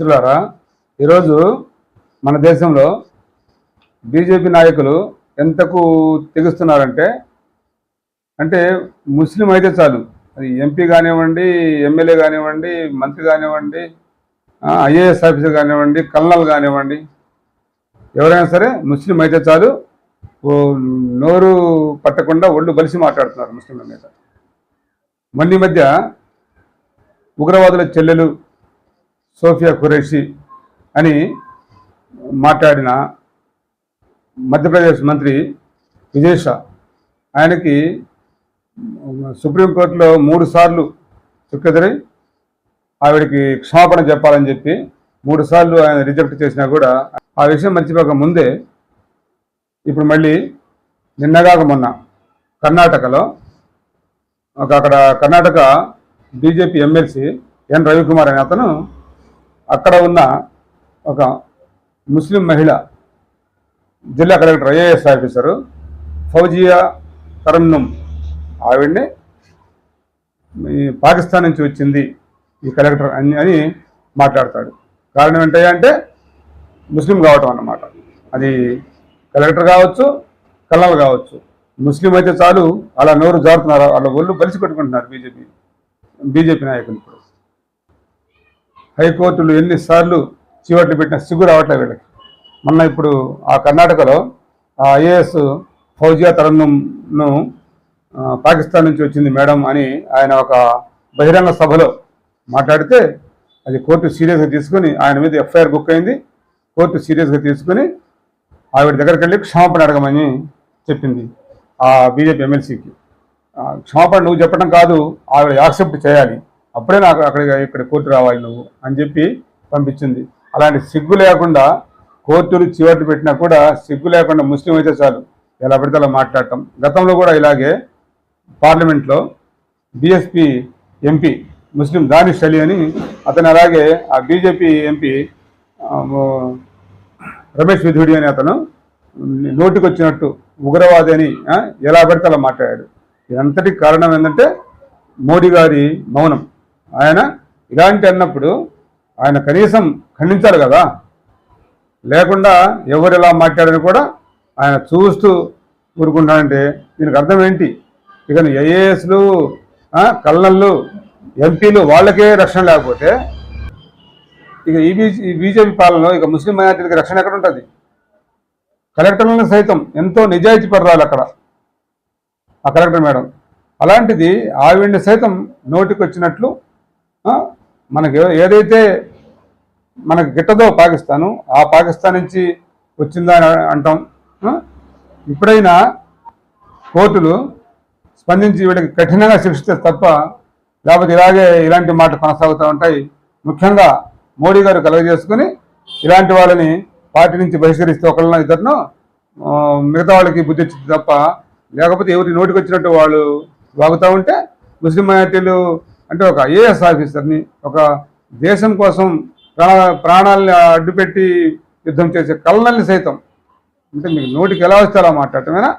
మిత్రులారా ఈరోజు మన దేశంలో బీజేపీ నాయకులు ఎంతకు తెగుస్తున్నారంటే అంటే ముస్లిం అయితే చాలు. అది ఎంపీ కానివ్వండి ఎమ్మెల్యే కానివ్వండి మంత్రి కానివ్వండి ఐఏఎస్ ఆఫీసర్ కానివ్వండి కల్నల్ కానివ్వండి ఎవరైనా సరే ముస్లిం అయితే చాలు. నోరు పట్టకుండా ఒళ్ళు బలిసి మాట్లాడుతున్నారు ముస్లింల మీద. మొన్న మధ్య ఉగ్రవాదుల చెల్లెలు సోఫియా ఖురేషి అని మాట్లాడిన మధ్యప్రదేశ్ మంత్రి విజయ్ ఆయనకి సుప్రీంకోర్టులో మూడు సార్లు చుక్కెదిరి ఆవిడకి క్షమాపణ చెప్పాలని చెప్పి మూడు సార్లు ఆయన రిజెక్ట్ చేసినా కూడా ఆ విషయం మర్చిపోక ముందే ఇప్పుడు మళ్ళీ నిన్నగాక మొన్న కర్ణాటకలో ఒక అక్కడ Karnataka BJP MLC N Ravikumar అనే అతను అక్కడ ఉన్న ఒక ముస్లిం మహిళ జిల్లా collector IAS officer Fouzia Tarannum ఆవిడ్ని ఈ పాకిస్తాన్ నుంచి వచ్చింది ఈ కలెక్టర్ అని అని మాట్లాడతాడు. కారణం ఏంటంటే ముస్లిం కావటం అన్నమాట. అది కలెక్టర్ కావచ్చు కల్లాలు కావచ్చు. ముస్లిం అయితే చాలు అలా నోరు జారుతున్నారు వాళ్ళ ఒళ్ళు బలిసి పెట్టుకుంటున్నారు బీజేపీ బీజేపీ నాయకులు ఇప్పుడు. హైకోర్టులు ఎన్నిసార్లు చీవట్లు పెట్టిన సిగ్గు రావట్లేదు వీళ్ళకి. మొన్న ఇప్పుడు ఆ కర్ణాటకలో ఆ ఐఏఎస్ ఫౌజియా తరంగంను పాకిస్తాన్ నుంచి వచ్చింది మేడం అని ఆయన ఒక బహిరంగ సభలో మాట్లాడితే అది కోర్టు సీరియస్గా తీసుకొని ఆయన మీద ఎఫ్ఐఆర్ బుక్ అయింది. కోర్టు సీరియస్గా తీసుకొని ఆవిడ దగ్గరికి వెళ్ళి క్షమాపణ అడగమని చెప్పింది ఆ బీజేపీ ఎమ్మెల్సీకి. క్షమాపణ నువ్వు చెప్పడం కాదు ఆవిడ యాక్సెప్ట్ చేయాలి. అప్పుడే నాకు అక్కడ ఇక్కడ కోర్టు రావాలి నువ్వు అని చెప్పి పంపించింది. అలాంటి సిగ్గు లేకుండా కోర్టులు చివరి పెట్టినా కూడా సిగ్గు లేకుండా ముస్లిం అయితే చాలు. ఎలా పడితే అలా మాట్లాడటం. గతంలో కూడా ఇలాగే పార్లమెంట్లో BSP MP Muslim Danish Ali అని అతను అలాగే ఆ బీజేపీ ఎంపీ రమేష్ విధుడి అని అతను నోటికొచ్చినట్టు ఉగ్రవాది అని ఎలా పడితే అలా మాట్లాడాడు. ఇదంతటి కారణం ఏంటంటే మోడీ గారి మౌనం. ఆయన ఇలాంటి అన్నప్పుడు ఆయన కనీసం ఖండించాలి కదా. లేకుండా ఎవరు ఎలా మాట్లాడని కూడా ఆయన చూస్తూ ఊరుకుంటానంటే దీనికి అర్థం ఏంటి? ఇక ఏఏఎస్లు కళ్ళళ్ళు ఎంపీలు వాళ్ళకే రక్షణ లేకపోతే ఇక ఈ బీజే ఈ బీజేపీ పాలనలో ఇక ముస్లిం మైనార్టీలకి రక్షణ ఎక్కడ ఉంటుంది? కలెక్టర్లను సైతం ఎంతో నిజాయితీ పడరాలి అక్కడ. ఆ కలెక్టర్ మేడం. అలాంటిది ఆవిడ్ని సైతం నోటికి వచ్చినట్లు మనకి ఏదైతే మనకు గిట్టదో పాకిస్తాను ఆ పాకిస్తాన్ నుంచి వచ్చిందా అని అంటాం. ఇప్పుడైనా కోర్టులు స్పందించి వీళ్ళకి కఠినంగా శిక్షిస్తే తప్ప లేకపోతే ఇలాగే ఇలాంటి మాటలు కొనసాగుతూ ఉంటాయి. ముఖ్యంగా మోడీ గారు కలగజేసుకుని ఇలాంటి వాళ్ళని పార్టీ నుంచి బహిష్కరిస్తే ఒకళ్ళ ఇద్దరును మిగతా వాళ్ళకి బుద్ధి వచ్చింది తప్ప లేకపోతే ఎవరి నోటికి వచ్చినట్టు వాళ్ళు వాగుతూ ఉంటే ముస్లిం మైనార్టీలు అంటే ఒక ఐఏఎస్ ఆఫీసర్ని ఒక దేశం కోసం ప్రాణ ప్రాణాలని అడ్డుపెట్టి యుద్ధం చేసే కళ్ళని సైతం. అంటే మీకు నోటికి ఎలా వస్తే అలా మాట్లాడటమేనా?